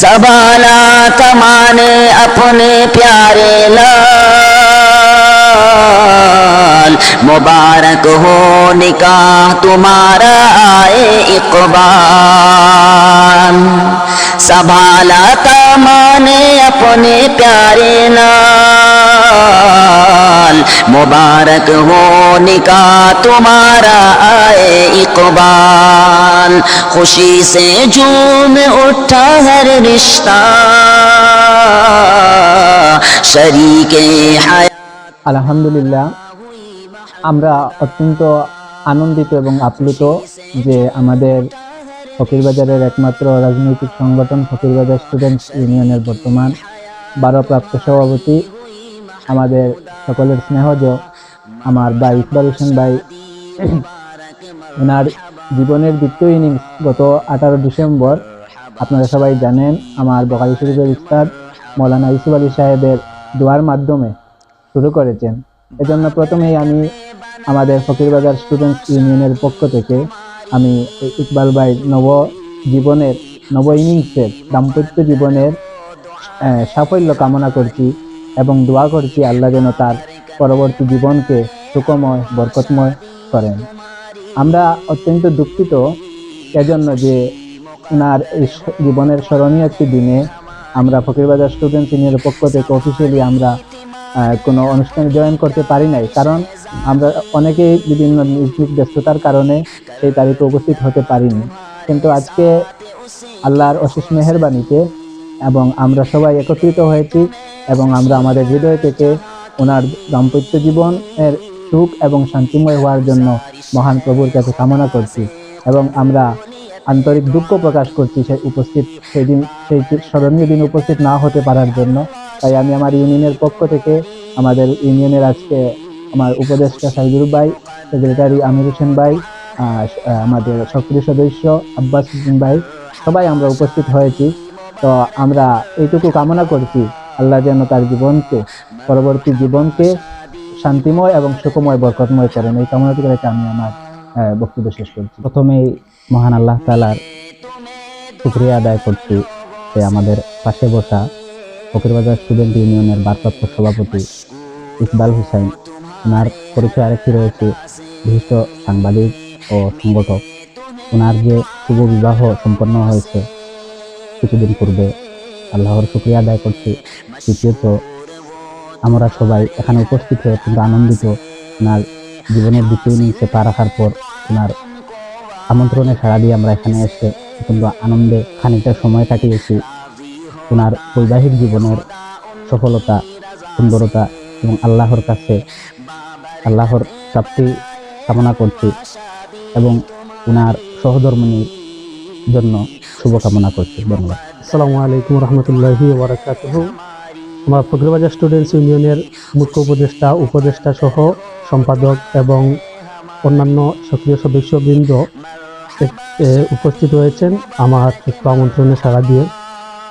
सबाला कमाने अपने प्यारे लाल। मुबारक हो निकाह तुम्हारा आए इकबाल। संभाला कमाने अपने प्यारे लाल। मुबारक हो निकाह तुम्हारा आए इकबाल खुशी से झूम उठा हर रिश्ता शरीके हया আলহামদুলিল্লাহ আমরা অত্যন্ত আনন্দিত এবং আপ্লুত যে আমাদের ফকিরবাজারের একমাত্র রাজনৈতিক সংগঠন ফকিরবাজার স্টুডেন্টস ইউনিয়নের বর্তমান বারোপ্রাপ্ত সভাপতি আমাদের সকলের স্নেহজ আমার ভাই ইকবাল হোসেন ভাই ওনার জীবনের দ্বিতীয় ইনিংস গত আঠারো ডিসেম্বর। আপনারা সবাই জানেন আমার বকারি শরীফের উস্তাদ মৌলানা ইসুফ আলী সাহেবের দোয়ার মাধ্যমে শুরু করেছেন। এজন্য প্রথমেই আমি আমাদের ফকিরবাজার স্টুডেন্টস ইউনিয়নের পক্ষ থেকে আমি ইকবাল ভাই নব জীবনের, নব ইনিংসের, দাম্পত্য জীবনের সাফল্য কামনা করছি। এবং দোয়া করছি আল্লাহ যেন তার পরবর্তী জীবনকে সুখময়, বরকতময় করেন। আমরা অত্যন্ত দুঃখিত এজন্য যে ওনার এই জীবনের স্মরণীয় একটি দিনে আমরা ফকিরবাজার স্টুডেন্ট ইউনিয়নের পক্ষ থেকে অফিসিয়ালি আমরা কোনো অনুষ্ঠানে জয়েন করতে পারি নাই। কারণ আমরা অনেকেই বিভিন্ন নিজ নিজ ব্যস্ততার কারণে সেই তারিখে উপস্থিত হতে পারিনি। কিন্তু আজকে আল্লাহর অশেষ মেহেরবানিতে এবং আমরা সবাই একত্রিত হয়েছি এবং আমরা আমাদের হৃদয় থেকে ওনার দাম্পত্য জীবনের সুখ এবং শান্তিময় হওয়ার জন্য মহান প্রভুর কাছে কামনা করছি এবং আমরা আন্তরিক দুঃখ প্রকাশ করছি সেই উপস্থিত সেই দিন সেই স্মরণীয় দিন উপস্থিত না হতে পারার জন্য। তাই আমি আমার ইউনিয়নের পক্ষ থেকে আমাদের ইউনিয়নের আজকে আমার উপদেষ্টা সাইদুর ভাই, সেক্রেটারি আমির হোসেন ভাই আমাদের সক্রিয় সদস্য আব্বাস হোসেন ভাই, সবাই আমরা উপস্থিত হয়েছি। তো আমরা এইটুকু কামনা করছি, আল্লাহ যেন তার জীবনকে, পরবর্তী জীবনকে শান্তিময় এবং সুখময়, বরকতময় করেন। এই কামনাটি রেখে আমি আমার বক্তব্য শেষ করছি। প্রথমেই মহান আল্লাহ তালার শুক্রিয়া আদায় করছি যে আমাদের পাশে বসা ফকিরবাজার স্টুডেন্ট ইউনিয়নের ভারপ্রাপ্ত সভাপতি ইকবাল হুসাইন ওনার পরিচয় আরেকটি রয়েছে, বিশিষ্ট সাংবাদিক ও সংগঠক। ওনার যে শুভ বিবাহ সম্পন্ন হয়েছে কিছুদিন পূর্বে আল্লাহর শুক্রিয়া আদায় করছি। দ্বিতীয়ত আমরা সবাই এখানে উপস্থিত হয়ে অত্যন্ত আনন্দিত। ওনার জীবনের দ্বিতীয় ইনিংসে পা রাখার পর ওনার আমন্ত্রণে সাড়া দিয়ে আমরা এখানে এসে অত্যন্ত আনন্দে খানিকটা সময় কাটিয়েছি। ওনার বৈবাহিক জীবনের সফলতা, সুন্দরতা এবং আল্লাহর কাছে আল্লাহর প্রাপ্তি কামনা করছি এবং ওনার সহধর্মিনীর জন্য শুভকামনা করছি। ধন্যবাদ। আসসালামু আলাইকুম রহমতুল্লাহি আমার ফকিরবাজার স্টুডেন্টস ইউনিয়নের মুখ্য উপদেষ্টা উপদেষ্টা সহ সম্পাদক এবং অন্যান্য সক্রিয় সদস্যবৃন্দ উপস্থিত হয়েছেন আমার একটু আমন্ত্রণে সাড়া দিয়ে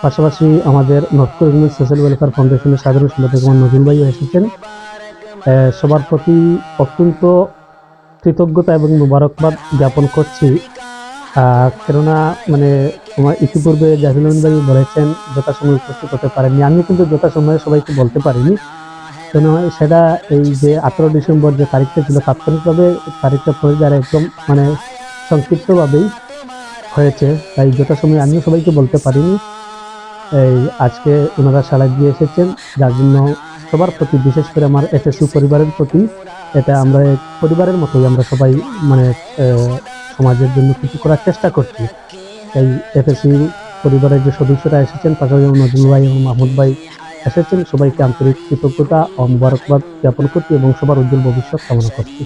পাশাপাশি আমাদের নর্থ করিমগঞ্জ সোশ্যাল ওয়েলফেয়ার ফাউন্ডেশনের সাধারণ সম্পাদক আমার ভাইও এসেছেন। সবার প্রতি অত্যন্ত কৃতজ্ঞতা এবং মুবারকবাদ জ্ঞাপন করছি কেননা মানে তোমার ইতিপূর্বে জাহিলুন ভাই বলেছেন, যথাসময়ে উপস্থিত হতে পারেনি আমি কিন্তু যথাসময়ে সবাইকে বলতে পারিনি। কেন সেটা এই যে আঠারো ডিসেম্বর যে তারিখটা ছিল, তাৎক্ষণিকভাবে তারিখটা পড়ে যারা একদম মানে সংক্ষিপ্তভাবেই হয়েছে। তাই যথাসময়ে আমিও সবাইকে বলতে পারিনি। এই আজকে ওনারা সাড়া দিয়ে এসেছেন। যার জন্য সবার প্রতি, বিশেষ করে আমার এফএসইউ পরিবারের প্রতি, এটা আমরা, পরিবারের মতোই আমরা সবাই মানে সমাজের জন্য কিছু করার চেষ্টা করছি। এই এফএসি পরিবারের যে সদস্যরা এসেছেন, পাশাপাশি নজরুল ভাই এবং মাহমুদ ভাই এসেছেন, সবাইকে আন্তরিক কৃতজ্ঞতা ও মুবারকবাদ জ্ঞাপন করছি এবং সবার উজ্জ্বল ভবিষ্যৎ কামনা করছি।